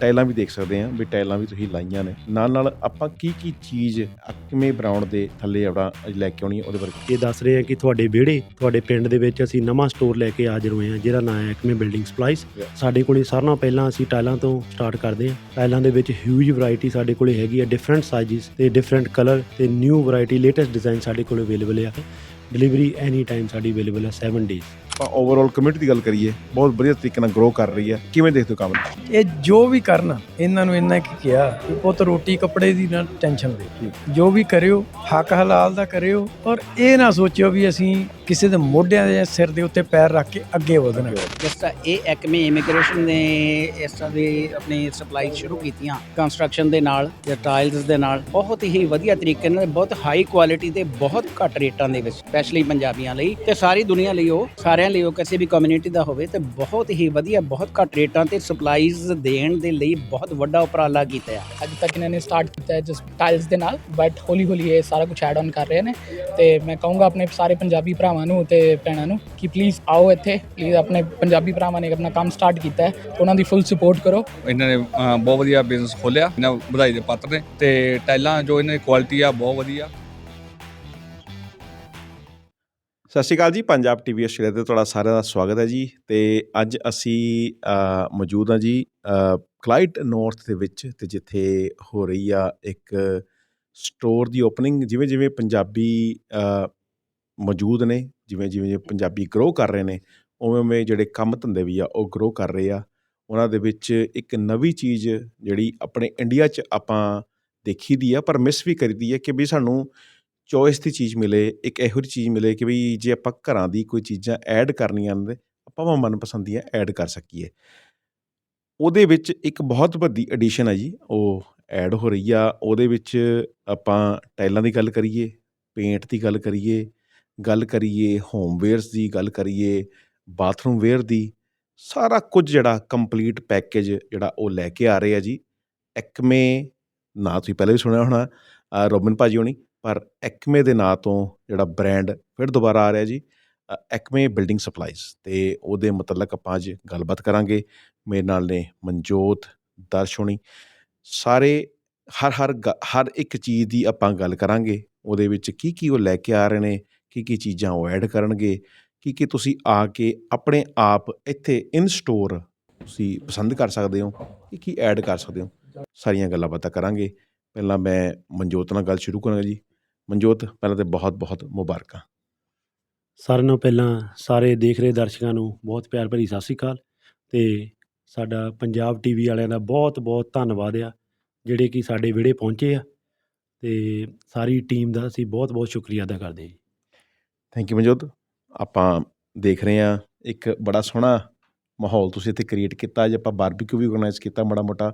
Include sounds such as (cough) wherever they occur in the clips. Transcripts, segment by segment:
ਟਾਈਲਾਂ ਵੀ ਦੇਖ ਸਕਦੇ ਆ ਵੀ ਟਾਈਲਾਂ ਵੀ ਤੁਸੀਂ ਲਾਈਆਂ ਨੇ। ਨਾਲ ਨਾਲ ਆਪਾਂ ਕੀ ਕੀ ਚੀਜ਼ ਕਿਵੇਂ ਬਣਾਉਣ ਦੇ ਥੱਲੇ ਆਪਣਾ ਲੈ ਕੇ ਆਉਣੀ ਹੈ ਉਹਦੇ ਬਾਰੇ। ਇਹ ਦੱਸ ਰਹੇ ਹਾਂ ਕਿ ਤੁਹਾਡੇ ਵਿਹੜੇ ਤੁਹਾਡੇ ਪਿੰਡ ਦੇ ਵਿੱਚ ਅਸੀਂ ਨਵਾਂ ਸਟੋਰ ਲੈ ਕੇ ਹਾਜ਼ਰ ਹੋਏ ਹਾਂ ਜਿਹਦਾ ਨਾਮ ਹੈ ਐਕਮੇ ਬਿਲਡਿੰਗ ਸਪਲਾਈਸ. ਸਾਡੇ ਕੋਲੇ ਸਾਰਿਆਂ ਨਾਲੋਂ ਪਹਿਲਾਂ ਅਸੀਂ ਟਾਈਲਾਂ ਤੋਂ ਸਟਾਰਟ ਕਰਦੇ ਹਾਂ। ਟਾਈਲਾਂ ਦੇ ਵਿੱਚ ਹਿਊਜ ਵੈਰਾਈਟੀ ਸਾਡੇ ਕੋਲੇ ਹੈਗੀ ਹੈ ਡਿਫਰੈਂਟ ਸਾਈਜ਼ਸ ਤੇ ਡਿਫਰੈਂਟ ਕਲਰ ਤੇ ਨਿਊ ਵੈਰਾਈਟੀ ਲੇਟੈਸਟ ਡਿਜ਼ਾਈਨ ਸਾਡੇ ਕੋਲ ਅਵੇਲੇਬਲ ਹੈ ਡਿਲੀਵਰੀ ਐਨੀ ਟਾਈਮ ਸਾਡੀ ਅਵੇਲੇਬਲ ਹੈ 7 ਡੇਜ਼ ਆਪਾਂ ਓਵਰਆਲ ਕਮਿਊਨਿਟੀ ਦੀ ਗੱਲ ਕਰੀਏ ਬਹੁਤ ਵਧੀਆ ਤਰੀਕੇ ਨਾਲ ਗਰੋ ਕਰ ਰਹੀ ਹੈ। ਕਿਵੇਂ ਦੇਖਦੇ ਹੋ ਕੰਮ ਨੂੰ? ਇਹ ਜੋ ਵੀ ਕਰਨ ਇਹਨਾਂ ਨੂੰ ਇੰਨਾ ਕੀ ਕਿਹਾ ਕਿ ਪੁੱਤ ਰੋਟੀ ਕੱਪੜੇ ਦੀ ਨਾ ਟੈਨਸ਼ਨ ਦੇ। ਜੋ ਵੀ ਕਰਿਓ ਹੱਕ ਹਲਾਲ ਦਾ ਕਰਿਓ ਔਰ ਇਹ ਨਾ ਸੋਚਿਓ ਵੀ ਅਸੀਂ ਕਿਸੇ ਦੇ ਮੋਢਿਆਂ ਦੇ ਸਿਰ ਦੇ ਉੱਤੇ ਪੈਰ ਰੱਖ ਕੇ ਅੱਗੇ ਵਧਣਾ। ਜਿਸ ਤਰ੍ਹਾਂ ਇਹ ਐਕਮੇ ਇਮੀਗ੍ਰੇਸ਼ਨ ਨੇ ਇਸ ਤਰ੍ਹਾਂ ਦੀ ਆਪਣੀ ਸਪਲਾਈ ਸ਼ੁਰੂ ਕੀਤੀਆਂ ਕੰਸਟਰਕਸ਼ਨ ਦੇ ਨਾਲ ਜਾਂ ਟਾਇਲਸ ਦੇ ਨਾਲ ਬਹੁਤ ਹੀ ਵਧੀਆ ਤਰੀਕੇ ਨਾਲ ਬਹੁਤ ਹਾਈ ਕੁਆਲਿਟੀ ਤੇ ਬਹੁਤ ਘੱਟ ਰੇਟਾਂ ਦੇ ਵਿੱਚ। ਸਪੈਸ਼ਲੀ ਪੰਜਾਬੀਆਂ ਲਈ ਤੇ ਸਾਰੀ ਦੁਨੀਆ ਲਈ ਉਹ ਸਾਰਿਆਂ ਲਈ ਉਹ ਕਿਸੇ ਵੀ ਕਮਿਊਨਿਟੀ ਦਾ ਹੋਵੇ ਤੇ ਬਹੁਤ ਹੀ ਵਧੀਆ ਬਹੁਤ ਘੱਟ ਰੇਟਾਂ ਤੇ ਸਪਲਾਈਜ਼ ਦੇਣ ਦੇ ਲਈ ਬਹੁਤ ਵੱਡਾ ਉਪਰਾਲਾ ਕੀਤਾ ਹੈ। ਅੱਜ ਤੱਕ ਇਹਨਾਂ ਨੇ ਸਟਾਰਟ ਕੀਤਾ ਹੈ ਜਸ ਟਾਈਲਸ ਦੇ ਨਾਲ ਬਟ ਹੌਲੀ ਹੌਲੀ ਇਹ ਸਾਰਾ ਕੁਝ ਐਡ ਆਨ ਕਰ ਰਹੇ ਨੇ ਤੇ ਮੈਂ ਕਹੂੰਗਾ ਆਪਣੇ ਸਾਰੇ ਪੰਜਾਬੀ ਭਰਾਵਾਂ ਨੂੰ ਤੇ ਭੈਣਾਂ ਨੂੰ ਕਿ ਪਲੀਜ਼ ਆਓ ਇੱਥੇ ਪਲੀਜ਼ ਆਪਣੇ ਪੰਜਾਬੀ ਭਰਾਵਾਂ ਨੇ ਆਪਣਾ ਕੰਮ ਸਟਾਰਟ ਕੀਤਾ ਹੈ ਉਹਨਾਂ ਦੀ ਫੁੱਲ ਸਪੋਰਟ ਕਰੋ। ਇਹਨਾਂ ਨੇ ਬਹੁਤ ਵਧੀਆ ਬਿਜ਼ਨਸ ਖੋਲਿਆ ਇਹਨਾਂ ਵਧਾਈ ਦੇ ਪਾਤਰ ਨੇ ਤੇ ਟਾਈਲਾਂ ਜੋ ਇਹਨਾਂ ਦੀ ਕੁਆਲਿਟੀ ਆ ਬਹੁਤ ਵਧੀਆ। ਸਤਿ ਸ਼੍ਰੀ ਅਕਾਲ ਜੀ, ਪੰਜਾਬ ਟੀਵੀ ਆਸਟ੍ਰੇਲੀਆ ਤੇ ਤੁਹਾਡਾ ਸਾਰਿਆਂ ਦਾ ਸਵਾਗਤ ਹੈ ਜੀ ਤੇ ਅੱਜ ਅਸੀਂ ਮੌਜੂਦ ਹਾਂ ਜੀ ਕਲਾਈਟ ਨਾਰਥ ਦੇ ਵਿੱਚ ਤੇ ਜਿੱਥੇ ਹੋ ਰਹੀ ਆ ਇੱਕ ਸਟੋਰ ਦੀ ਓਪਨਿੰਗ ਜਿਵੇਂ ਜਿਵੇਂ ਪੰਜਾਬੀ ਮੌਜੂਦ ਨੇ, ਜਿਵੇਂ ਜਿਵੇਂ ਪੰਜਾਬੀ ਗਰੋ ਕਰ ਰਹੇ ਨੇ, ਉਵੇਂ ਉਵੇਂ ਜਿਹੜੇ ਕੰਮ ਧੰਦੇ ਵੀ ਆ ਉਹ ਗਰੋ ਕਰ ਰਹੇ ਆ। ਉਹਨਾਂ ਦੇ ਵਿੱਚ ਇੱਕ ਨਵੀਂ ਚੀਜ਼ ਜਿਹੜੀ ਆਪਣੇ ਇੰਡੀਆ 'ਚ ਆਪਾਂ ਦੇਖੀ ਦੀ ਆ, ਪਰ ਮਿਸ ਵੀ ਕਰੀਦੀ ਹੈ ਕਿ ਵੀ ਸਾਨੂੰ ਚੋਇਸ ਦੀ ਚੀਜ਼ ਮਿਲੇ ਇੱਕ ਇਹੋ ਜਿਹੀ ਚੀਜ਼ ਮਿਲੇ ਕਿ ਵੀ ਜੇ ਆਪਾਂ ਘਰਾਂ ਦੀ ਕੋਈ ਚੀਜ਼ਾਂ ਐਡ ਕਰਨੀਆਂ ਨੇ ਆਪਾਂ ਵਾ ਮਨਪਸੰਦ ਦੀਆਂ ਐਡ ਕਰ ਸਕੀਏ। ਉਹਦੇ ਵਿੱਚ ਇੱਕ ਬਹੁਤ ਵੱਡੀ ਐਡੀਸ਼ਨ ਹੈ ਜੀ ਉਹ ਐਡ ਹੋ ਰਹੀ ਆ। ਉਹਦੇ ਵਿੱਚ ਆਪਾਂ ਟਾਈਲਾਂ ਦੀ ਗੱਲ ਕਰੀਏ ਪੇਂਟ ਦੀ ਗੱਲ ਕਰੀਏ ਗੱਲ ਕਰੀਏ ਹੋਮਵੇਅਰਸ ਦੀ ਗੱਲ ਕਰੀਏ ਬਾਥਰੂਮ ਵੇਅਰ ਦੀ ਸਾਰਾ ਕੁਝ ਜਿਹੜਾ ਕੰਪਲੀਟ ਪੈਕੇਜ ਜਿਹੜਾ ਉਹ ਲੈ ਕੇ ਆ ਰਹੇ ਆ ਜੀ। ਐਕਮੇ ਨਾਂ ਤੁਸੀਂ ਪਹਿਲਾਂ ਵੀ ਸੁਣਿਆ ਹੋਣਾ ਅ, ਰੋਬਿਨ ਭਾਜੀ ਹੋਣੀ ਪਰ ਐਕਮੇ ਦੇ ਨਾਂ ਤੋਂ ਜਿਹੜਾ ਬ੍ਰਾਂਡ ਫਿਰ ਦੁਬਾਰਾ ਆ ਰਿਹਾ ਜੀ ਐਕਮੇ ਬਿਲਡਿੰਗ ਸਪਲਾਈਜ਼ ਤੇ ਉਹਦੇ ਮੁਤਲਕ ਆਪਾਂ ਅੱਜ ਗੱਲਬਾਤ ਕਰਾਂਗੇ। ਮੇਰੇ ਨਾਲ ਨੇ ਮਨਜੋਤ ਦਰਸ਼ੋਣੀ। ਸਾਰੇ ਹਰ ਹਰ ਗ- ਹਰ ਇੱਕ ਚੀਜ਼ ਦੀ ਆਪਾਂ ਗੱਲ ਕਰਾਂਗੇ। ਉਹਦੇ ਵਿੱਚ ਕੀ ਕੀ ਉਹ ਲੈ ਕੇ ਆ ਰਹੇ ਨੇ ਕੀ ਕੀ ਚੀਜ਼ਾਂ ਉਹ ਐਡ ਕਰਨਗੇ ਕੀ ਕੀ ਤੁਸੀਂ ਆ ਕੇ ਆਪਣੇ ਆਪ ਇੱਥੇ ਇਨ ਸਟੋਰ ਤੁਸੀਂ ਪਸੰਦ ਕਰ ਸਕਦੇ ਹੋ ਕੀ ਕੀ ਐਡ ਕਰ ਸਕਦੇ ਹੋ, ਸਾਰੀਆਂ ਗੱਲਾਂ ਬਾਤਾਂ ਕਰਾਂਗੇ। ਪਹਿਲਾਂ ਮੈਂ ਮਨਜੋਤ ਨਾਲ ਗੱਲ ਸ਼ੁਰੂ ਕਰਾਂਗਾ ਜੀ। ਮਨਜੋਤ ਪਹਿਲਾਂ ਤੇ ਬਹੁਤ ਬਹੁਤ ਮੁਬਾਰਕਾਂ। ਸਾਰਿਆਂ ਨਾਲੋਂ ਪਹਿਲਾਂ ਸਾਰੇ ਦੇਖ ਰਹੇ ਦਰਸ਼ਕਾਂ ਨੂੰ ਬਹੁਤ ਪਿਆਰ ਭਰੀ ਸਤਿ ਸ਼੍ਰੀ ਅਕਾਲ। ਤੇ ਸਾਡਾ ਪੰਜਾਬ ਟੀਵੀ ਵਾਲਿਆਂ ਦਾ ਬਹੁਤ ਬਹੁਤ ਧੰਨਵਾਦ ਆ ਜਿਹੜੇ ਕਿ ਸਾਡੇ ਵਿਹੜੇ ਪਹੁੰਚੇ ਆ। ਤੇ ਸਾਰੀ ਟੀਮ ਦਾ ਅਸੀਂ ਬਹੁਤ ਬਹੁਤ ਸ਼ੁਕਰੀਆ ਅਦਾ ਕਰਦੇ ਹਾਂ ਜੀ। Thank you Manjot. ਆਪਾਂ ਦੇਖ ਰਹੇ ਹਾਂ ਇੱਕ ਬੜਾ ਸੋਹਣਾ ਮਾਹੌਲ ਤੁਸੀਂ ਇੱਥੇ ਕ੍ਰੀਏਟ ਕੀਤਾ। ਜੇ ਆਪਾਂ ਬਾਰਬੀਕਿਊ ਵੀ ਆਰਗੇਨਾਈਜ਼ ਕੀਤਾ ਮਾੜਾ ਮੋਟਾ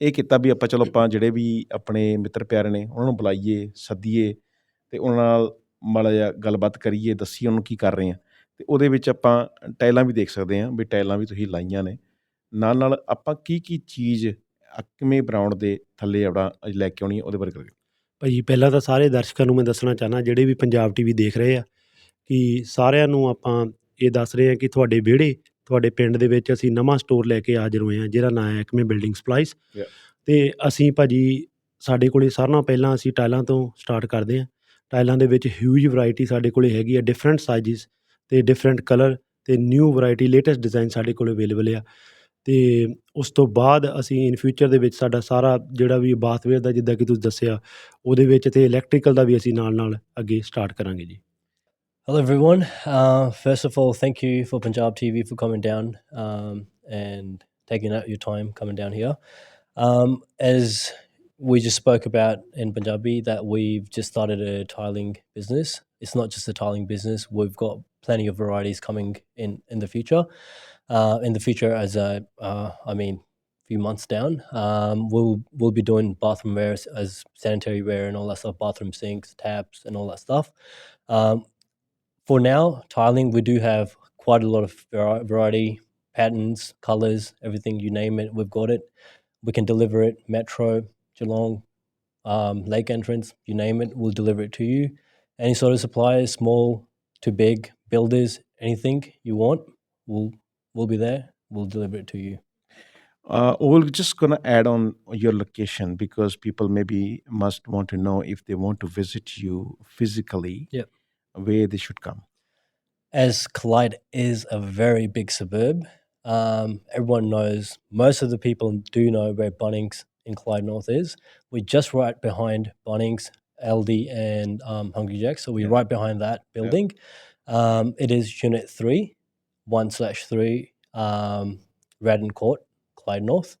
ਇਹ ਕੀਤਾ ਵੀ ਆਪਾਂ ਚਲੋ ਆਪਾਂ ਜਿਹੜੇ ਵੀ ਆਪਣੇ ਮਿੱਤਰ ਪਿਆਰੇ ਨੇ ਉਹਨਾਂ ਨੂੰ ਬੁਲਾਈਏ ਸੱਦੀਏ। ਤੇ ਉਹਨਾਂ ਨਾਲ ਮਾੜਾ ਜਿਹਾ ਗੱਲਬਾਤ ਕਰੀਏ ਦੱਸੀਏ ਉਹਨੂੰ ਕੀ ਕਰ ਰਹੇ ਆ। ਤੇ ਉਹਦੇ ਵਿੱਚ ਆਪਾਂ ਟਾਈਲਾਂ ਵੀ ਦੇਖ ਸਕਦੇ ਹਾਂ ਵੀ ਟਾਈਲਾਂ ਵੀ ਤੁਸੀਂ ਲਾਈਆਂ ਨੇ। ਨਾਲ ਨਾਲ ਆਪਾਂ ਕੀ ਕੀ ਚੀਜ਼ ਕਿਵੇਂ ਬਣਾਉਣ ਦੇ ਥੱਲੇ ਆਪਣਾ ਲੈ ਕੇ ਆਉਣੀ ਹੈ ਉਹਦੇ ਬਾਰੇ ਕਰਾਂਗੇ ਭਾਈ ਪਹਿਲਾਂ ਤਾਂ ਸਾਰੇ ਦਰਸ਼ਕਾਂ ਨੂੰ ਮੈਂ ਦੱਸਣਾ ਚਾਹਨਾ ਜਿਹੜੇ ਵੀ ਪੰਜਾਬ ਟੀਵੀ ਦੇਖ ਰਹੇ ਆ ਕਿ ਸਾਰਿਆਂ ਨੂੰ ਆਪਾਂ ਇਹ ਦੱਸ ਰਹੇ ਹਾਂ ਕਿ ਤੁਹਾਡੇ ਵਿਹੜੇ ਤੁਹਾਡੇ ਪਿੰਡ ਦੇ ਵਿੱਚ ਅਸੀਂ ਨਵਾਂ ਸਟੋਰ ਲੈ ਕੇ ਹਾਜ਼ਰ ਹੋਏ ਹਾਂ ਜਿਹਦਾ ਨਾਮ ਹੈ ਐਕਮੇ ਬਿਲਡਿੰਗ ਸਪਲਾਈਸ. ਤੇ ਅਸੀਂ ਭਾਜੀ ਸਾਡੇ ਕੋਲੇ ਸਾਰਿਆਂ ਪਹਿਲਾਂ ਅਸੀਂ ਟਾਈਲਾਂ ਤੋਂ ਸਟਾਰਟ ਕਰਦੇ ਹਾਂ ਟਾਈਲਾਂ ਦੇ ਵਿੱਚ ਹਿਊਜ ਵੈਰਾਈਟੀ ਸਾਡੇ ਕੋਲੇ ਹੈਗੀ ਆ ਡਿਫਰੈਂਟ ਸਾਈਜ਼ਸ ਤੇ ਡਿਫਰੈਂਟ ਕਲਰ ਤੇ ਨਿਊ ਵੈਰਾਈਟੀ ਲੇਟੈਸਟ ਡਿਜ਼ਾਈਨ ਸਾਡੇ ਕੋਲ ਅਵੇਲੇਬਲ ਆ ਤੇ ਉਸ ਤੋਂ ਬਾਅਦ ਅਸੀਂ ਇਨ ਫਿਊਚਰ ਦੇ ਵਿੱਚ ਸਾਡਾ ਸਾਰਾ ਜਿਹੜਾ ਵੀ ਬਾਥਵੇਅਰ ਦਾ ਜਿੱਦਾਂ ਕਿ ਤੁਸੀਂ ਦੱਸਿਆ ਉਹਦੇ ਵਿੱਚ ਤੇ ਇਲੈਕਟ੍ਰੀਕਲ ਦਾ ਵੀ ਅਸੀਂ ਨਾਲ ਨਾਲ ਅੱਗੇ ਸਟਾਰਟ ਕਰਾਂਗੇ ਜੀ Hello, everyone. Uh, first of all, thank you for Punjab TV for coming down um, and taking out your time coming down here. Um, as we just spoke about in Punjabi, that we've just started a tiling business. It's not just a tiling business. We've got plenty of varieties coming in in the future. Uh, in the future, as a, uh, I mean, few months down, um, we'll we'll be doing bathroom wear as- sanitary wear and all that stuff, bathroom sinks, taps, and all that stuff. Um, for now, tiling, we do have quite a lot of variety, patterns, colors, everything you name it, we've got it. We can deliver it, Metro, Geelong, um, Lake Entrance, you name it, we'll deliver it to you. Any sort of suppliers, small to big, builders, anything you want, we'll we'll be there. We'll deliver it to you. Uh, we're just going to add on your location because people maybe must want to know if they want to visit you physically, Yep. where they should come. As Clyde is a very big suburb, um, everyone knows, most of the people do know where Bunnings in Clyde North is. We're just right behind Bunnings, Aldi, and um, Hungry Jack. So we're yeah. right behind that building. Yeah. Um, it is Unit 3, 1 slash 3, um, Radden Court, Clyde North.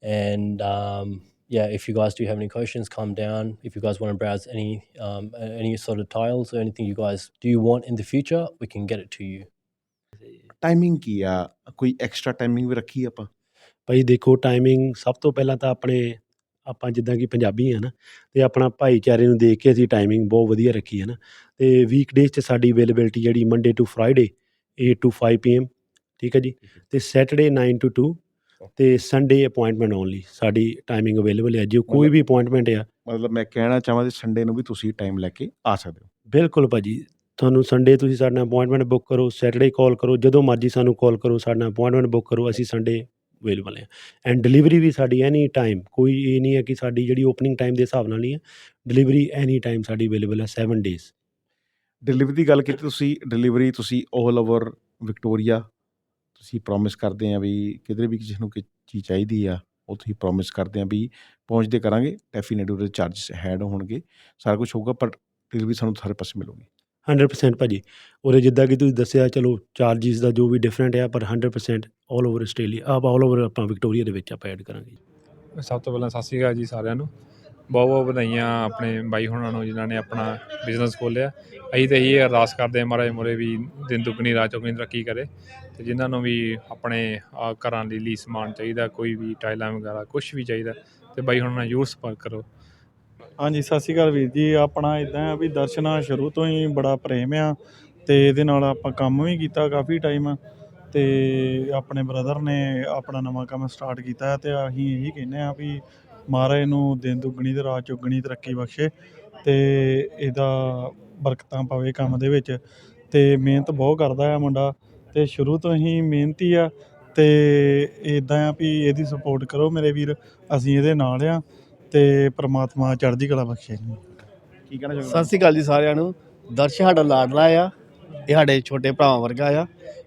And um, yeah, if you guys do have any questions, come down. If you guys want to browse any um, any sort of tiles or anything you guys do want in the future, we can get it to you. Timing की या कोई extra timing भी रखी ਭਾਈ ਦੇਖੋ timing ਸਭ ਤੋਂ ਪਹਿਲਾਂ ਤਾਂ ਆਪਣੇ ਆਪਾਂ ਜਿੱਦਾਂ ਕਿ ਪੰਜਾਬੀ ਆ ਨਾ ਤੇ ਆਪਣਾ ਭਾਈਚਾਰੇ ਨੂੰ ਦੇਖ ਕੇ ਅਸੀਂ ਟਾਈਮਿੰਗ ਬਹੁਤ ਵਧੀਆ ਰੱਖੀ ਹੈ ਨਾ। ਤੇ ਵੀਕਡੇਜ਼ 'ਚ ਸਾਡੀ ਅਵੇਲੇਬਿਲਟੀ ਜਿਹੜੀ Monday to Friday 8 to 5 PM ਠੀਕ ਹੈ ਜੀ? ਤੇ ਸੈਟਰਡੇ 9 ਟੂ 2 ਤੇ ਸੰਡੇ ਅਪਾਇੰਟਮੈਂਟ ਓਨਲੀ ਸਾਡੀ ਟਾਈਮਿੰਗ ਅਵੇਲੇਬਲ ਹੈ। ਜੇ ਕੋਈ ਵੀ ਅਪਾਇੰਟਮੈਂਟ ਆ। ਮਤਲਬ ਮੈਂ ਕਹਿਣਾ ਚਾਹਾਂ ਕਿ ਸੰਡੇ ਨੂੰ ਵੀ ਤੁਸੀਂ ਟਾਈਮ ਲੈ ਕੇ ਆ ਸਕਦੇ ਹੋ। ਬਿਲਕੁਲ ਭਾਜੀ ਤੁਹਾਨੂੰ ਸੰਡੇ ਤੁਸੀਂ ਸਾਡੇ ਨਾਲ ਅਪਾਇੰਟਮੈਂਟ ਬੁੱਕ ਕਰੋ ਸੈਟਰਡੇ ਕਾਲ ਕਰੋ ਜਦੋਂ ਮਰਜ਼ੀ ਸਾਨੂੰ ਕਾਲ ਕਰੋ ਸਾਡੇ ਨਾਲ ਅਪਾਇੰਟਮੈਂਟ ਬੁੱਕ ਕਰੋ ਅਸੀਂ ਸੰਡੇ ਅਵੇਲੇਬਲ ਆ ਐਂਡ ਡਿਲੀਵਰੀ ਵੀ ਸਾਡੀ ਐਨੀ ਟਾਈਮ ਕੋਈ ਇਹ ਨਹੀਂ ਹੈ ਕਿ ਸਾਡੀ ਜਿਹੜੀ ਓਪਨਿੰਗ ਟਾਈਮ ਦੇ ਹਿਸਾਬ ਨਾਲ ਨਹੀਂ ਹੈ। ਡਿਲੀਵਰੀ ਐਨੀ ਟਾਈਮ ਸਾਡੀ ਅਵੇਲੇਬਲ ਹੈ 7 ਡੇਜ਼ ਡਿਲੀਵਰੀ ਦੀ ਗੱਲ ਕੀਤੀ ਤੁਸੀਂ ਡਿਲੀਵਰੀ ਤੁਸੀਂ 올 ਓਵਰ ਵਿਕਟੋਰੀਆ ਤੁਸੀਂ ਪ੍ਰੋਮਿਸ ਕਰਦੇ ਆ ਵੀ ਕਿਧਰੇ ਵੀ ਕਿਸੇ ਨੂੰ ਕਿ ਚੀਜ਼ ਚਾਹੀਦੀ ਆ, ਉਹ ਤੁਸੀਂ ਪ੍ਰੋਮਿਸ ਕਰਦੇ ਆ ਵੀ ਪਹੁੰਚਦੇ ਕਰਾਂਗੇ ਡੈਫੀਨੇਟਲੀ ਉਹਦੇ ਚਾਰजेस ਐਡ ਹੋਣਗੇ, ਸਾਰਾ ਕੁਝ ਹੋਊਗਾ, ਪਰ ਡਿਲੀਵਰੀ ਸਾਨੂੰ ਸਾਰੇ ਪਾਸੇ ਮਿਲੂਗੀ। 100% ਭਾਜੀ। ਉਹਦੇ ਜਿੱਦਾਂ ਕਿ ਤੁਸੀਂ ਦੱਸਿਆ, ਚਲੋ ਚਾਰजेस ਦਾ ਜੋ ਵੀ ਡਿਫਰੈਂਟ ਆ, ਪਰ 100% ਆਲ ਓਵਰ ਆਸਟ੍ਰੇਲੀਆ ਆਪ ਆਲ ਓਵਰ ਆਪਾਂ ਵਿਕਟੋਰੀਆ ਦੇ ਵਿੱਚ ਆਪਾਂ ਐਡ ਕਰਾਂਗੇ ਸਭ ਤੋਂ ਪਹਿਲਾਂ ਸਤਿ ਸ਼੍ਰੀ ਅਕਾਲ ਜੀ ਸਾਰਿਆਂ ਨੂੰ। ਬਹੁਤ ਬਹੁਤ ਵਧਾਈਆਂ ਆਪਣੇ ਬਾਈ ਹੁਣਾਂ ਨੂੰ, ਜਿਨ੍ਹਾਂ ਨੇ ਆਪਣਾ ਬਿਜ਼ਨਸ ਖੋਲ੍ਹਿਆ। ਅਸੀਂ ਤਾਂ ਇਹੀ ਅਰਦਾਸ ਕਰਦੇ ਹਾਂ ਮਹਾਰਾਜ ਮੁਰੇ ਵੀ ਦਿਨ ਦੁੱਗਣੀ, ਰਾਤ ਚੌਗਣੀ ਤਰੱਕੀ ਕਰੇ। ਤੇ ਜਿਨ੍ਹਾਂ ਨੂੰ ਵੀ ਆਪਣੇ ਘਰਾਂ ਲਈ ਲਈ ਸਮਾਨ ਚਾਹੀਦਾ, ਕੋਈ ਵੀ ਟਾਈਲਾਂ ਵਗੈਰਾ ਕੁਝ ਵੀ ਚਾਹੀਦਾ, ਤੇ ਬਾਈ ਹੁਣਾਂ ਨਾਲ ਜ਼ਰੂਰ ਸੰਪਰਕ ਕਰੋ। ਹਾਂਜੀ, ਸਤਿ ਸ਼੍ਰੀ ਅਕਾਲ ਵੀਰ ਜੀ। ਆਪਣਾ ਇਦਾਂ ਆ ਵੀ ਦਰਸ਼ਨਾ ਸ਼ੁਰੂ ਤੋਂ ਹੀ ਬੜਾ ਪ੍ਰੇਮ ਆ ਤੇ ਇਹਦੇ ਨਾਲ ਆਪਾਂ ਕੰਮ ਵੀ ਕੀਤਾ ਕਾਫੀ ਟਾਈਮ ਤੇ ਆਪਣੇ ਬ੍ਰਦਰ ਨੇ ਆਪਣਾ ਨਵਾਂ ਕੰਮ ਸਟਾਰਟ ਕੀਤਾ ਹੈ ਤੇ ਅਸੀਂ ਇਹੀ ਕਹਿੰਦੇ ਆ ਵੀ ਮਹਾਰਾਜ ਨੂੰ ਦਿਨ ਦੁੱਗਣੀ ਤੇ ਰਾਤ ਚੁੱਗਣੀ ਤਰੱਕੀ ਬਖਸ਼ੇ ਤੇ ਇਹਦਾ ਬਰਕਤਾਂ ਪਵੇ ਕੰਮ ਦੇ ਵਿੱਚ। ਤੇ ਮਿਹਨਤ ਬਹੁਤ ਕਰਦਾ ਆ ਮੁੰਡਾ ਤੇ ਸ਼ੁਰੂ ਤੋਂ ਹੀ ਮਿਹਨਤੀ ਆ ਤੇ ਇਦਾਂ ਆ ਵੀ ਇਹਦੀ ਸਪੋਰਟ ਕਰੋ ਮੇਰੇ ਵੀਰ, ਅਸੀਂ ਇਹਦੇ ਨਾਲ ਆ। ਤੇ ਪ੍ਰਮਾਤਮਾ ਚੜ੍ਹਦੀ ਕਲਾ ਬਖਸ਼ੇ। ਜੀ ਕੀ ਕਹਿਣਾ ਸਤਿ ਸ਼੍ਰੀ ਅਕਾਲ ਜੀ ਸਾਰਿਆਂ ਨੂੰ। ਦਰਸ਼ ਸਾਡਾ ਲਾਡਲਾ ਆ। ਇਹ ਸਾਡੇ ਛੋਟੇ ਭਰਾਵਾਂ ਵਰਗਾ ਆ।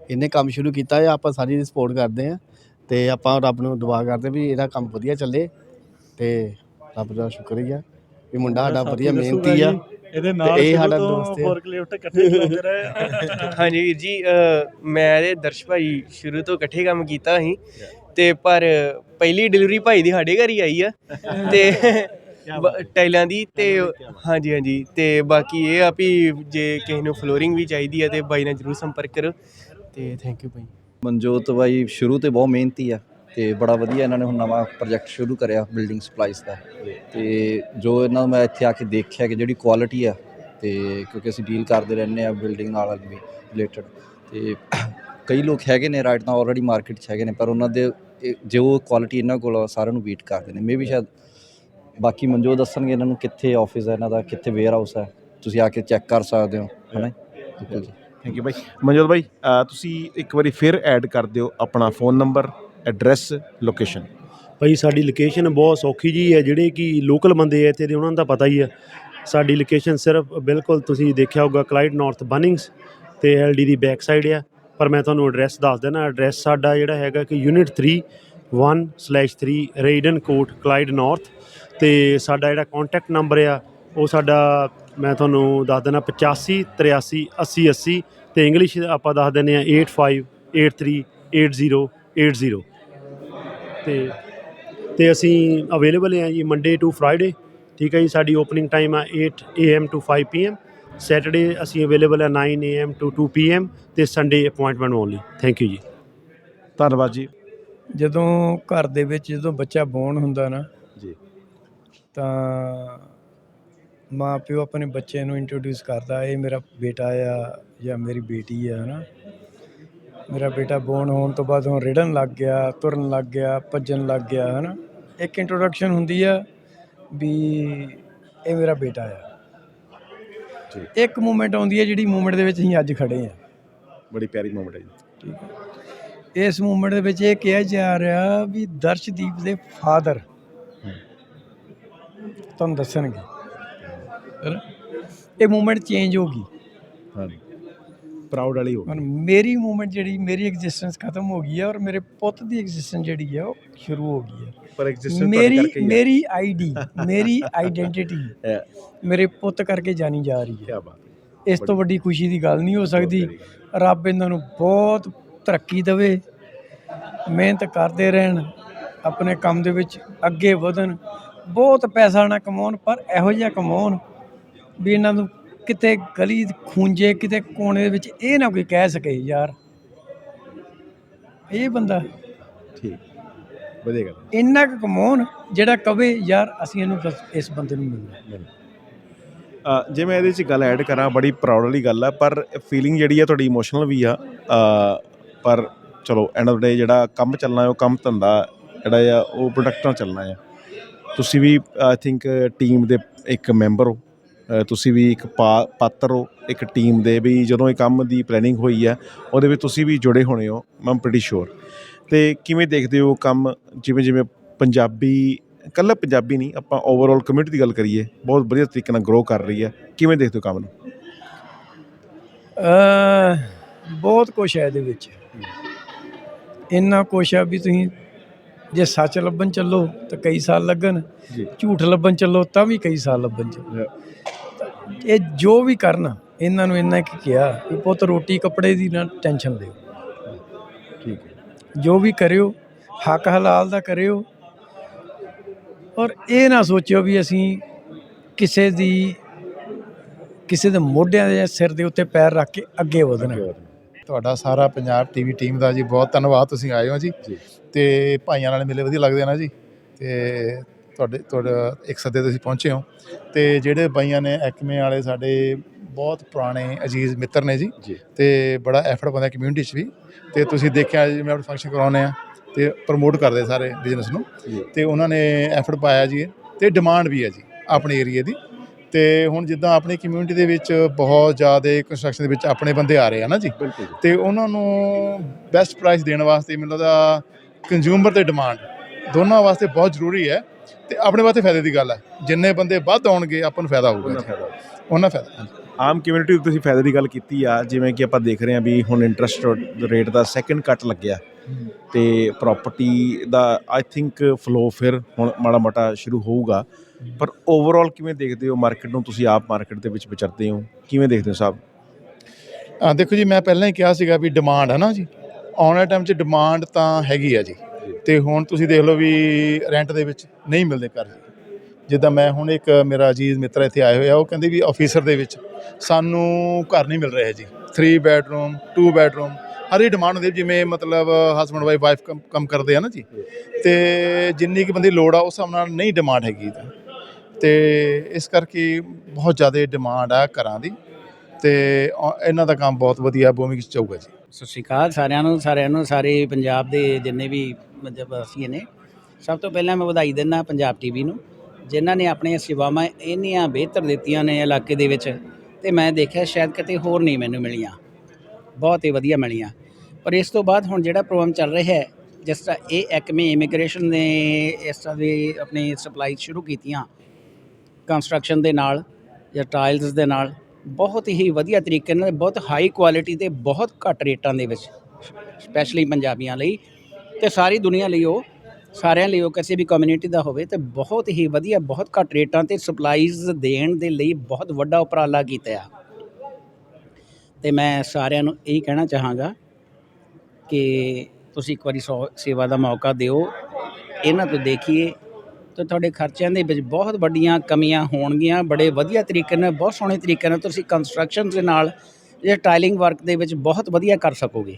ਇਹਨੇ ਕੰਮ ਸ਼ੁਰੂ ਕੀਤਾ ਆ ਆਪਾਂ ਸਾਰੀ ਦੀ ਸਪੋਰਟ ਕਰਦੇ ਆ। ਤੇ ਆਪਾਂ ਰੱਬ ਨੂੰ ਦੁਆ ਕਰਦੇ ਵੀ ਇਹਦਾ ਕੰਮ ਵਧੀਆ ਚੱਲੇ। ਤੇ ਰੱਬ ਦਾ ਸ਼ੁਕਰ ਹੀ ਆ ਵੀ ਮੁੰਡਾ ਸਾਡਾ ਵਧੀਆ ਮਿਹਨਤੀ ਆ। ਇਹਦੇ ਨਾਲ ਇਹ ਸਾਡਾ ਦੋਸਤ ਆ। ਫੋਰਕਲਿਫਟ ਇਕੱਠੇ ਚਲਾਉਂਦੇ ਰਹੇ। ਆ। ਹਾਂਜੀ ਵੀਰ ਜੀ ਅ, ਮੈਂ ਤੇ ਦਰਸ਼ ਭਾਈ ਸ਼ੁਰੂ ਤੋਂ ਇਕੱਠੇ ਕੰਮ ਕੀਤਾ ਸੀ। ਤੇ ਪਰ ਪਹਿਲੀ ਡਿਲੀਵਰੀ ਭਾਈ ਦੀ ਸਾਡੇ ਘਰ ਹੀ ਆਈ ਆ। ਤੇ ਬ- ਟਾਈਲਾਂ ਦੀ ਤੇ ਹਾਂਜੀ ਹਾਂਜੀ। ਤੇ ਬਾਕੀ ਇਹ ਆ ਵੀ ਜੇ ਕਿਸੇ ਨੂੰ ਫਲੋਰਿੰਗ ਵੀ ਚਾਹੀਦੀ ਹੈ ਤੇ ਬਾਈ ਨਾਲ ਜਰੂਰ ਸੰਪਰਕ ਕਰੋ। ਤੇ ਥੈਂਕ ਯੂ ਭਾਈ। ਮਨਜੋਤ ਬਾਈ ਸ਼ੁਰੂ ਤੇ ਬਹੁਤ ਮਿਹਨਤੀ ਆ ਤੇ ਬੜਾ ਵਧੀਆ ਇਹਨਾਂ ਨੇ ਹੁਣ ਨਵਾਂ ਪ੍ਰੋਜੈਕਟ ਸ਼ੁਰੂ ਕਰਿਆ ਬਿਲਡਿੰਗ ਸਪਲਾਈਸ ਦਾ। ਤੇ ਜੋ ਇਹਨਾਂ ਨੂੰ ਮੈਂ ਇੱਥੇ ਆ ਕੇ ਦੇਖਿਆ ਕਿ ਜਿਹੜੀ ਕੁਆਲਿਟੀ ਆ ਤੇ ਕਿਉਂਕਿ ਅਸੀਂ ਡੀਲ ਕਰਦੇ ਰਹਿੰਦੇ ਆ ਬਿਲਡਿੰਗ ਨਾਲ ਵੀ ਰਿਲੇਟਡ ਤੇ ਕਈ ਲੋਕ ਹੈਗੇ ਨੇ ਰਾਈਟ ਨਾਓ ਆਲਰੇਡੀ ਮਾਰਕੀਟ 'ਚ ਹੈਗੇ ਨੇ ਪਰ ਉਹਨਾਂ ਦੇ ਇਹ- ਜੋ ਕੁਆਲਿਟੀ ਇਹਨਾਂ ਕੋਲ ਆ, ਸਾਰਿਆਂ ਨੂੰ ਬੀਟ ਕਰਦੇ ਨੇ। ਮੇ ਵੀ ਸ਼ਾਇਦ ਬਾਕੀ ਮਨਜੋਤ ਦੱਸਣਗੇ ਇਹਨਾਂ ਨੂੰ ਕਿੱਥੇ ਆਫਿਸ ਹੈ ਇਹਨਾਂ ਦਾ ਕਿੱਥੇ ਵੇਅਰ ਹਾਊਸ ਹੈ ਤੁਸੀਂ ਆ ਕੇ ਚੈੱਕ ਕਰ ਸਕਦੇ ਹੋ ਹਨਾ? ਬਿਲਕੁਲ ਜੀ। ਥੈਂਕ ਯੂ ਬਾਈ। ਮਨਜੋਤ ਬਾਈ ਤੁਸੀਂ ਇੱਕ ਵਾਰੀ ਫਿਰ ਐਡ ਕਰ ਦਿਓ ਆਪਣਾ ਫੋਨ ਨੰਬਰ ਐਡਰੈਸ ਲੋਕੇਸ਼ਨ ਭਾਈ ਸਾਡੀ ਲੋਕੇਸ਼ਨ ਬਹੁਤ ਸੌਖੀ ਜੀ ਹੈ। ਜਿਹੜੇ ਕਿ ਲੋਕਲ ਬੰਦੇ ਆ ਇੱਥੇ ਦੇ ਉਹਨਾਂ ਨੂੰ ਤਾਂ ਪਤਾ ਹੀ ਆ। ਸਾਡੀ ਲੋਕੇਸ਼ਨ ਸਿਰਫ ਬਿਲਕੁਲ ਤੁਸੀਂ ਦੇਖਿਆ ਹੋਊਗਾ ਕਲਾਈਡ ਨਾਰਥ ਬਨਿੰਗਸ ਤੇ ਐਲਡੀ ਦੀ ਬੈਕ ਸਾਈਡ ਆ। ਪਰ ਮੈਂ ਤੁਹਾਨੂੰ ਐਡਰੈਸ ਦੱਸ ਦੇਣਾ ਐਡਰੈਸ ਸਾਡਾ ਜਿਹੜਾ ਹੈਗਾ ਕਿ unit 3 1/3 Redan Court Clyde North ਤੇ ਸਾਡਾ ਜਿਹੜਾ ਕੰਟੈਕਟ ਨੰਬਰ ਆ, ਉਹ ਸਾਡਾ ਮੈਂ ਤੁਹਾਨੂੰ ਦੱਸ ਦੇਣਾ 85 83 80 80 ਤੇ ਇੰਗਲਿਸ਼ ਆਪਾਂ ਦੱਸ ਦਿੰਦੇ ਆ 8583808080 ਤੇ ਤੇ ਅਸੀਂ ਅਵੇਲੇਬਲ ਹਾਂ ਜੀ ਮੰਡੇ ਟੂ ਫਰਾਈਡੇ ਠੀਕ ਹੈ ਜੀ, ਸਾਡੀ ਓਪਨਿੰਗ ਟਾਈਮ ਆ 8 AM ਟੂ 5 PM ਸੈਟਰਡੇ ਅਸੀਂ ਅਵੇਲੇਬਲ ਹੈ 9 AM ਟੂ 2 PM ਤੇ Sunday appointment only thank you ਜੀ। ਧੰਨਵਾਦ ਜੀ। ਜਦੋਂ ਘਰ ਦੇ ਵਿੱਚ ਜਦੋਂ ਬੱਚਾ ਬੋਰਨ ਹੁੰਦਾ ਨਾ ਜੀ। ਤਾਂ ਮਾਂ ਪਿਓ ਆਪਣੇ ਬੱਚੇ ਨੂੰ ਇੰਟਰੋਡਿਊਸ ਕਰਦਾ ਇਹ ਮੇਰਾ ਬੇਟਾ ਆ ਜਾਂ ਮੇਰੀ ਬੇਟੀ ਆ ਹਨਾ। ਮੇਰਾ ਬੇਟਾ ਬੋਰਨ ਹੋਣ ਤੋਂ ਬਾਅਦ ਹੁਣ ਰਿੜਨ ਲੱਗ ਗਿਆ ਤੁਰਨ ਲੱਗ ਗਿਆ ਭੱਜਣ ਲੱਗ ਗਿਆ ਹਨਾ। ਇੱਕ ਇੰਟਰੋਡਕਸ਼ਨ ਹੁੰਦੀ ਆ ਵੀ ਇਹ ਮੇਰਾ ਬੇਟਾ ਆ। ਇੱਕ ਮੂਮੈਂਟ ਆਉਂਦੀ ਹੈ ਜਿਹੜੀ ਮੂਮੈਂਟ ਦੇ ਵਿੱਚ ਅਸੀਂ ਅੱਜ ਖੜੇ ਆ ਬੜੀ ਪਿਆਰੀ ਮੂਮੈਂਟ ਹੈ ਜੀ। ਠੀਕ ਹੈ। ਇਸ ਮੂਵਮੈਂਟ ਦੇ ਵਿੱਚ ਇਹ ਕਿਹਾ ਜਾ ਰਿਹਾ ਵੀ ਦਰਸ਼ਦੀਪ ਦੇ ਫਾਦਰ ਤੁਹਾਨੂੰ ਦੱਸਣਗੇ? ਇਹ ਮੂਵਮੈਂਟ ਚੇਂਜ ਹੋ ਗਈ। ਹਾਂਜੀ। ਪ੍ਰਾਊਡ ਵਾਲੀ ਹੋ ਗਈ। ਹੁਣ ਮੇਰੀ ਮੂਵਮੈਂਟ ਜਿਹੜੀ ਮੇਰੀ ਐਗਜ਼ਿਸਟੈਂਸ ਖਤਮ ਹੋ ਗਈ ਹੈ ਔਰ ਮੇਰੇ ਪੁੱਤ ਦੀ ਐਗਜ਼ਿਸਟੈਂਸ ਜਿਹੜੀ ਹੈ ਉਹ ਸ਼ੁਰੂ ਹੋ ਗਈ ਹੈ। ਪਰ ਐਗਜ਼ਿਸਟੈਂਸ ਮੇਰੀ ਮੇਰੀ ਆਈਡੀ ਮੇਰੀ ਆਈਡੈਂਟੀਟੀ ਹੈ (laughs) ਮੇਰੇ ਪੁੱਤ ਕਰਕੇ ਜਾਣੀ ਜਾ ਰਹੀ ਹੈ। ਕੀ ਬਾਤ ਇਸ ਤੋਂ ਵੱਡੀ ਖੁਸ਼ੀ ਦੀ ਗੱਲ ਨਹੀਂ ਹੋ ਸਕਦੀ। ਰੱਬ ਇਹਨਾਂ ਨੂੰ ਬਹੁਤ ਤਰੱਕੀ ਦੇਵੇ ਮਿਹਨਤ ਕਰਦੇ ਰਹਿਣ ਆਪਣੇ ਕੰਮ ਦੇ ਵਿੱਚ ਅੱਗੇ ਵਧਣ ਬਹੁਤ ਪੈਸਾ ਨਾ ਕਮਾਉਣ ਪਰ ਇਹੋ ਜਿਹਾ ਕਮਾਉਣ ਵੀ ਇਹਨਾਂ ਨੂੰ ਕਿਤੇ ਗਲੀ ਖੂੰਜੇ ਕਿਤੇ ਕੋਨੇ ਦੇ ਵਿੱਚ ਇਹ ਨਾ ਕੋਈ ਕਹਿ ਸਕੇ ਯਾਰ। ਇਹ ਬੰਦਾ ਠੀਕ ਵਧੀਆ ਗੱਲ ਇੰਨਾ ਕੁ ਕਮਾਉਣ ਜਿਹੜਾ ਕਵੇ ਯਾਰ ਅਸੀਂ ਇਹਨੂੰ ਬਸ ਇਸ ਬੰਦੇ ਨੂੰ ਮਿਲਣਾ ਅ, ਜੇ ਮੈਂ ਇਹਦੇ 'ਚ ਗੱਲ ਐਡ ਕਰਾਂ ਬੜੀ ਪ੍ਰਾਊਡ ਵਾਲੀ ਗੱਲ ਆ ਪਰ ਫੀਲਿੰਗ ਜਿਹੜੀ ਆ ਤੁਹਾਡੀ ਇਮੋਸ਼ਨਲ ਵੀ ਆ ਅ, ਪਰ ਚਲੋ ਐਂਡ ਆਫ ਡੇ ਜਿਹੜਾ ਕੰਮ ਚੱਲਣਾ ਹੈ ਉਹ ਕੰਮ ਧੰਦਾ ਜਿਹੜਾ ਆ ਉਹ ਪ੍ਰੋਡਕਟ ਚੱਲਣਾ ਆ। ਤੁਸੀਂ ਵੀ ਆਈ ਥਿੰਕ ਟੀਮ ਦੇ ਇੱਕ ਮੈਂਬਰ ਹੋ। ਤੁਸੀਂ ਵੀ ਇੱਕ ਪਾ- ਪਾਤਰ ਹੋ ਇੱਕ ਟੀਮ ਦੇ ਵੀ ਜਦੋਂ ਇਹ ਕੰਮ ਦੀ ਪਲੈਨਿੰਗ ਹੋਈ ਆ ਉਹਦੇ ਵਿੱਚ ਤੁਸੀਂ ਵੀ ਜੁੜੇ ਹੋਣੇ ਹੋ ਮੈਂ ਪ੍ਰੀਟੀ ਸ਼ੋਰ ਤੇ ਕਿਵੇਂ ਦੇਖਦੇ ਹੋ ਕੰਮ ਜਿਵੇਂ ਜਿਵੇਂ ਪੰਜਾਬੀ ਇਕੱਲਾ ਪੰਜਾਬੀ ਨਹੀਂ ਆਪਾਂ ਓਵਰਆਲ ਕਮਿਊਨਿਟੀ ਦੀ ਗੱਲ ਕਰੀਏ ਬਹੁਤ ਵਧੀਆ ਤਰੀਕੇ ਨਾਲ ਗਰੋ ਕਰ ਰਹੀ ਹੈ ਕਿਵੇਂ ਦੇਖਦੇ ਹੋ ਕੰਮ ਨੂੰ? ਅ ਬਹੁਤ ਕੁਛ ਹੈ ਇਹਦੇ ਵਿੱਚ। ਇੰਨਾ ਕੁਛ ਆ ਵੀ ਤੁਸੀਂ ਜੇ ਸੱਚ ਲੱਭਣ ਚੱਲੋ ਤਾਂ ਕਈ ਸਾਲ ਲੱਗਣ। ਝੂਠ ਲੱਭਣ ਚੱਲੋ ਤਾਂ ਵੀ ਕਈ ਸਾਲ ਲੱਭਣ ਚੱਲੋ। ਇਹ ਜੋ ਵੀ ਕਰਨ ਇਹਨਾਂ ਨੂੰ ਇੰਨਾ ਕੀ ਕਿਹਾ ਵੀ ਪੁੱਤ ਰੋਟੀ ਕੱਪੜੇ ਦੀ ਨਾ ਟੈਨਸ਼ਨ ਲਿਓ ਠੀਕ ਹੈ। ਜੋ ਵੀ ਕਰਿਓ ਹੱਕ ਹਲਾਲ ਦਾ ਕਰਿਓ। ਔਰ ਇਹ ਨਾ ਸੋਚਿਓ ਵੀ ਅਸੀਂ ਕਿਸੇ ਦੀ ਕਿਸੇ ਦੇ ਮੋਢਿਆਂ ਦੇ ਸਿਰ ਦੇ ਉੱਤੇ ਪੈਰ ਰੱਖ ਕੇ ਅੱਗੇ ਵਧਣਾ। ਤੁਹਾਡਾ ਸਾਰਾ ਪੰਜਾਬ ਟੀਵੀ ਟੀਮ ਦਾ ਜੀ ਬਹੁਤ ਧੰਨਵਾਦ ਤੁਸੀਂ ਆਏ ਹੋ ਜੀ। ਤੇ ਭਾਈਆਂ ਨਾਲ ਮਿਲੇ ਵਧੀਆ ਲੱਗਦੇ ਨਾ ਜੀ। ਤੇ ਤੁਹਾਡੇ ਤੁਹਾਡਾ ਇੱਕ ਸੱਦੇ ਤੁਸੀਂ ਪਹੁੰਚੇ ਹੋ। ਤੇ ਜਿਹੜੇ ਬਾਈਆਂ ਨੇ ਐਕਮੇ ਵਾਲੇ ਸਾਡੇ ਬਹੁਤ ਪੁਰਾਣੇ ਅਜੀਜ਼ ਮਿੱਤਰ ਨੇ ਜੀ। ਤੇ ਬੜਾ ਐਫਰਟ ਪਾਉਂਦੇ ਕਮਿਊਨਿਟੀ 'ਚ ਵੀ। ਤੇ ਤੁਸੀਂ ਦੇਖਿਆ ਜੀ ਮੈਂ ਆਪਣੇ ਫੰਕਸ਼ਨ ਕਰਾਉਨੇ ਆ ਤੇ ਪ੍ਰਮੋਟ ਕਰਦੇ ਸਾਰੇ ਬਿਜ਼ਨਸ ਨੂੰ। ਤੇ ਉਹਨਾਂ ਨੇ ਐਫਰਟ ਪਾਇਆ ਜੀ ਤੇ ਡਿਮਾਂਡ ਵੀ ਹੈ ਜੀ ਆਪਣੇ ਏਰੀਏ ਦੀ। ਤੇ ਹੁਣ ਜਿੱਦਾਂ ਆਪਣੀ ਕਮਿਊਨਿਟੀ ਦੇ ਵਿੱਚ ਬਹੁਤ ਜ਼ਿਆਦਾ ਕੰਸਟਰਕਸ਼ਨ ਦੇ ਵਿੱਚ ਆਪਣੇ ਬੰਦੇ ਆ ਰਹੇ ਆ ਨਾ ਜੀ। ਤੇ ਉਹਨਾਂ ਨੂੰ ਬੈਸਟ ਪ੍ਰਾਈਸ ਦੇਣ ਵਾਸਤੇ ਮੈਨੂੰ ਲੱਗਦਾ ਕੰਜ਼ਿਊਮਰ ਤੇ ਡਿਮਾਂਡ ਦੋਨਾਂ ਵਾਸਤੇ ਬਹੁਤ ਜ਼ਰੂਰੀ ਹੈ। ਤੇ ਆਪਣੇ ਵਾਸਤੇ ਫਾਇਦੇ ਦੀ ਗੱਲ ਹੈ। ਜਿੰਨੇ ਬੰਦੇ ਵੱਧ ਆਉਣਗੇ ਆਪਾਂ ਨੂੰ ਫਾਇਦਾ ਹੋਊਗਾ। ਉਹਨਾਂ। ਫਾਇਦਾ। ਆਮ ਕਮਿਊਨਿਟੀ ਨੂੰ ਤੁਸੀਂ ਫਾਇਦੇ ਦੀ ਗੱਲ ਕੀਤੀ ਆ ਜਿਵੇਂ ਕਿ ਆਪਾਂ ਦੇਖ ਰਹੇ ਹਾਂ ਵੀ ਹੁਣ ਇੰਟਰਸਟ ਰੇਟ ਦਾ ਸੈਕੰਡ ਕੱਟ ਲੱਗਿਆ। ਤੇ ਪ੍ਰਾਪਰਟੀ ਦਾ ਆਈ ਥਿੰਕ ਫਲੋ ਫਿਰ ਹੁਣ ਮਾੜਾ ਮੋਟਾ ਸ਼ੁਰੂ ਹੋਊਗਾ। ਪਰ ਓਵਰਆਲ ਕਿਵੇਂ ਦੇਖਦੇ ਹੋ ਮਾਰਕੀਟ ਨੂੰ ਤੁਸੀਂ ਆਪ ਮਾਰਕੀਟ ਦੇ ਵਿੱਚ ਵਿਚਰਦੇ ਹੋ? ਕਿਵੇਂ ਦੇਖਦੇ ਹੋ ਸਾਹਿਬ ਆ ਦੇਖੋ ਜੀ ਮੈਂ ਪਹਿਲਾਂ ਹੀ ਕਿਹਾ ਸੀਗਾ ਵੀ ਡਿਮਾਂਡ ਹੈ ਨਾ ਜੀ। ਆਉਣ ਵਾਲੇ ਟਾਈਮ 'ਚ ਡਿਮਾਂਡ ਤਾਂ ਹੈਗੀ ਆ ਜੀ। ਤੇ ਹੁਣ ਤੁਸੀਂ ਦੇਖ ਲਓ ਵੀ ਰੈਂਟ ਦੇ ਵਿੱਚ ਨਹੀਂ ਮਿਲਦੇ ਘਰ ਜੀ। ਜਿੱਦਾਂ ਮੈਂ ਹੁਣ ਇੱਕ ਮੇਰਾ ਅਜੀਜ਼ ਮਿੱਤਰ ਇੱਥੇ ਆਏ ਹੋਇਆ ਉਹ ਕਹਿੰਦੇ ਵੀ ਆਫੀਸਰ ਦੇ ਵਿੱਚ ਸਾਨੂੰ ਘਰ ਨਹੀਂ ਮਿਲ ਰਿਹਾ ਜੀ। 3 ਬੈਡਰੂਮ 2 ਬੈਡਰੂਮ ਹਰ ਹੀ ਡਿਮਾਂਡ ਹੁੰਦੀ ਜਿਵੇਂ ਮਤਲਬ ਹਸਬੰਡ ਵਾਈਫ ਵਾਈਫ ਕੰਮ ਕਰਦੇ ਆ ਨਾ ਜੀ। ਤੇ ਜਿੰਨੀ ਕਿ ਬੰਦੇ ਲੋੜ ਆ, ਉਸ ਹਿਸਾਬ ਨਾਲ ਨਹੀਂ ਡਿਮਾਂਡ ਹੈਗੀ ਤਾਂ ਤੇ ਇਸ ਕਰਕੇ ਬਹੁਤ ਜ਼ਿਆਦਾ ਡਿਮਾਂਡ ਆ ਘਰਾਂ ਦੀ। ਤੇ ਇਹਨਾਂ ਦਾ ਕੰਮ ਬਹੁਤ ਵਧੀਆ ਭੂਮਿਕ ਚ ਚੱਲੂਗਾ ਜੀ। ਸਤਿ ਸ਼੍ਰੀ ਅਕਾਲ ਸਾਰਿਆਂ ਨੂੰ ਸਾਰਿਆਂ ਨੂੰ, ਸਾਰੇ ਪੰਜਾਬ ਦੇ ਜਿੰਨੇ ਵੀ ਮਤਲਬ ਅਸੀਂ ਨੇ ਸਭ ਤੋਂ ਪਹਿਲਾਂ ਮੈਂ ਵਧਾਈ ਦਿੰਦਾ ਪੰਜਾਬ ਟੀਵੀ ਨੂੰ, ਜਿਨ੍ਹਾਂ ਨੇ ਆਪਣੀਆਂ ਸੇਵਾਵਾਂ ਇੰਨੀਆਂ ਬਿਹਤਰ ਦਿੱਤੀਆਂ ਨੇ ਇਲਾਕੇ ਦੇ ਵਿੱਚ ਤੇ ਮੈਂ ਦੇਖਿਆ ਸ਼ਾਇਦ ਕਿਤੇ ਹੋਰ ਨਹੀਂ ਮੈਨੂੰ ਮਿਲੀਆਂ। ਬਹੁਤ ਹੀ ਵਧੀਆ ਮਿਲੀਆਂ। ਪਰ ਇਸ ਤੋਂ ਬਾਅਦ ਹੁਣ ਜਿਹੜਾ ਪ੍ਰੋਗਰਾਮ ਚੱਲ ਰਿਹਾ ਹੈ, ਜਿਸ ਤਰ੍ਹਾਂ ਇਹ ਐਕਮੇ ਇਮੀਗ੍ਰੇਸ਼ਨ ਨੇ ਇਸ ਤਰ੍ਹਾਂ ਦੀ ਆਪਣੀ ਸਪਲਾਈ ਸ਼ੁਰੂ ਕੀਤੀਆਂ, ਕੰਸਟਰਕਸ਼ਨ ਦੇ ਨਾਲ ਜਾਂ ਟਾਇਲਸ ਦੇ ਨਾਲ, ਬਹੁਤ ਹੀ ਵਧੀਆ ਤਰੀਕੇ ਨਾਲ, ਬਹੁਤ ਹਾਈ ਕੁਆਲਿਟੀ ਤੇ ਬਹੁਤ ਘੱਟ ਰੇਟਾਂ ਦੇ ਵਿੱਚ, ਸਪੈਸ਼ਲੀ ਪੰਜਾਬੀਆਂ ਲਈ ਤੇ ਸਾਰੀ ਦੁਨੀਆ ਲਈ ਉਹ, ਸਾਰਿਆਂ ਲਈ ਉਹ ਕਿਸੇ ਵੀ ਕਮਿਊਨਿਟੀ ਦਾ ਹੋਵੇ ਤੇ ਬਹੁਤ ਹੀ ਵਧੀਆ, ਬਹੁਤ ਘੱਟ ਰੇਟਾਂ ਤੇ ਸਪਲਾਈਜ਼ ਦੇਣ ਦੇ ਲਈ ਬਹੁਤ ਵੱਡਾ ਉਪਰਾਲਾ ਕੀਤਾ ਆ। ਤੇ ਮੈਂ ਸਾਰਿਆਂ ਨੂੰ ਇਹ ਕਹਿਣਾ ਚਾਹਾਂਗਾ ਕਿ ਤੁਸੀਂ ਇੱਕ ਵਾਰੀ ਸੌ- ਸੇਵਾ ਦਾ ਮੌਕਾ ਦਿਓ। ਇਹਨਾਂ ਤੋਂ ਦੇਖੀਏ ਤੇ ਤੁਹਾਡੇ ਖਰਚਿਆਂ ਦੇ ਵਿੱਚ ਬਹੁਤ ਵੱਡੀਆਂ ਕਮੀਆਂ ਹੋਣਗੀਆਂ, ਬੜੇ ਵਧੀਆ ਤਰੀਕੇ ਨਾਲ, ਬਹੁਤ ਸੋਹਣੇ ਤਰੀਕੇ ਨਾਲ ਤੁਸੀਂ ਕੰਸਟਰਕਸ਼ਨ ਦੇ ਨਾਲ ਇਹ ਟਾਈਲਿੰਗ ਵਰਕ ਦੇ ਵਿੱਚ ਬਹੁਤ ਵਧੀਆ ਕਰ ਸਕੋਗੇ।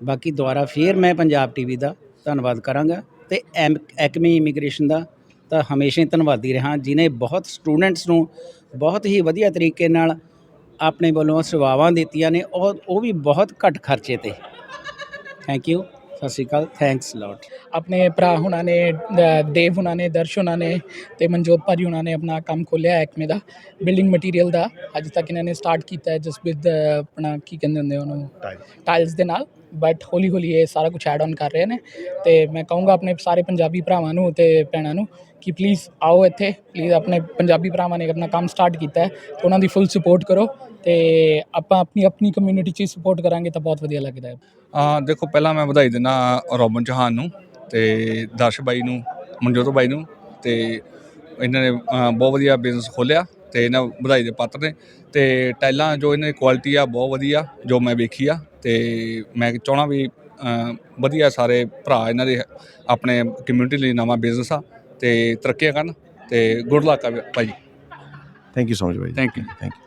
ਬਾਕੀ ਦੁਆਰਾ ਫੇਰ ਮੈਂ ਪੰਜਾਬ ਟੀਵੀ ਦਾ ਧੰਨਵਾਦ ਕਰਾਂਗਾ ਤੇ ਐਮ ਐਕਮੀ ਇਮੀਗ੍ਰੇਸ਼ਨ ਦਾ ਤਾਂ ਹਮੇਸ਼ਾ ਹੀ ਧੰਨਵਾਦੀ ਰਹਾ, ਜਿਨੇ ਬਹੁਤ ਸਟੂਡੈਂਟਸ ਨੂੰ ਬਹੁਤ ਹੀ ਵਧੀਆ ਤਰੀਕੇ ਨਾਲ ਆਪਣੇ ਵੱਲੋਂ ਸੇਵਾਵਾਂ ਦਿੱਤੀਆਂ ਨੇ ਔਰ ਉਹ ਵੀ ਬਹੁਤ ਘੱਟ ਖਰਚੇ ਤੇ। ਥੈਂਕ ਯੂ ਸਤਿ ਸ਼੍ਰੀ ਅਕਾਲ ਥੈਂਕਸ ਲੋਟ ਆਪਣੇ ਭਰਾ ਹੁਣਾਂ ਨੇ ਅ, ਦੇਵ ਹੁਣਾਂ ਨੇ ਦਰਸ਼ ਹੁਣਾਂ ਨੇ ਤੇ ਮਨਜੋਤ ਭਾਜੀ ਹੁਣਾਂ ਨੇ ਆਪਣਾ ਕੰਮ ਖੋਲ੍ਹਿਆ ਐਕਮੇ ਦਾ ਬਿਲਡਿੰਗ ਮਟੀਰੀਅਲ ਦਾ। ਅੱਜ ਤੱਕ ਇਹਨਾਂ ਨੇ ਸਟਾਰਟ ਕੀਤਾ ਹੈ ਜਸ ਵਿਦ ਆਪਣਾ ਕੀ ਕਹਿੰਦੇ ਹੁੰਦੇ ਉਹਨੂੰ? ਟਾਈਲਸ ਦੇ ਨਾਲ ਬਟ ਹੌਲੀ ਹੌਲੀ ਇਹ ਸਾਰਾ ਕੁਝ ਐਡ ਆਨ ਕਰ ਰਹੇ ਨੇ। ਤੇ ਮੈਂ ਕਹੂੰਗਾ ਆਪਣੇ ਸਾਰੇ ਪੰਜਾਬੀ ਭਰਾਵਾਂ ਨੂੰ ਤੇ ਭੈਣਾਂ ਨੂੰ ਕਿ ਪਲੀਜ਼ ਆਓ ਇੱਥੇ। ਪਲੀਜ਼ ਆਪਣੇ ਪੰਜਾਬੀ ਭਰਾਵਾਂ ਨੇ ਆਪਣਾ ਕੰਮ ਸਟਾਰਟ ਕੀਤਾ ਹੈ। ਉਹਨਾਂ ਦੀ ਫੁੱਲ ਸਪੋਰਟ ਕਰੋ ਤੇ ਆਪਾਂ ਆਪਣੀ ਆਪਣੀ ਕਮਿਊਨਿਟੀ 'ਚ ਸਪੋਰਟ ਕਰਾਂਗੇ ਤਾਂ ਬਹੁਤ ਵਧੀਆ ਲੱਗਦਾ ਹੈ। ਆ, ਦੇਖੋ, ਪਹਿਲਾਂ ਮੈਂ ਵਧਾਈ ਦਿੰਦਾ ਰੋਬਨ ਚੌਹਾਨ ਨੂੰ ਤੇ ਦਰਸ਼ ਬਾਈ ਨੂੰ, ਮਨਜੋਤ ਬਾਈ ਨੂੰ ਤੇ ਇਹਨਾਂ ਨੇ ਬਹੁਤ ਵਧੀਆ ਬਿਜ਼ਨਸ ਖੋਲਿਆ ਤੇ ਇਹਨਾਂ ਵਧਾਈ ਦੇ ਪਾਤਰ ਨੇ ਤੇ ਟਾਈਲਾਂ ਜੋ ਇਹਨਾਂ ਦੀ ਕੁਆਲਿਟੀ ਆ, ਬਹੁਤ ਵਧੀਆ, ਜੋ ਮੈਂ ਵੇਖੀ ਆ ਤੇ ਮੈਂ ਚਾਹਣਾ ਵੀ ਵਧੀਆ ਸਾਰੇ ਭਰਾ ਇਹਨਾਂ ਦੇ ਆਪਣੇ ਕਮਿਊਨਿਟੀ ਲਈ ਨਵਾਂ ਬਿਜ਼ਨਸ ਆ। ਤੇ ਤਰੱਕੀਆਂ ਕਰਨ ਤੇ ਗੁੱਡ ਲੱਕ ਆ ਭਾਈ ਥੈਂਕ ਯੂ ਸੋ ਮਚ ਬਾਈ ਥੈਂਕ ਯੂ ਥੈਂਕ ਯੂ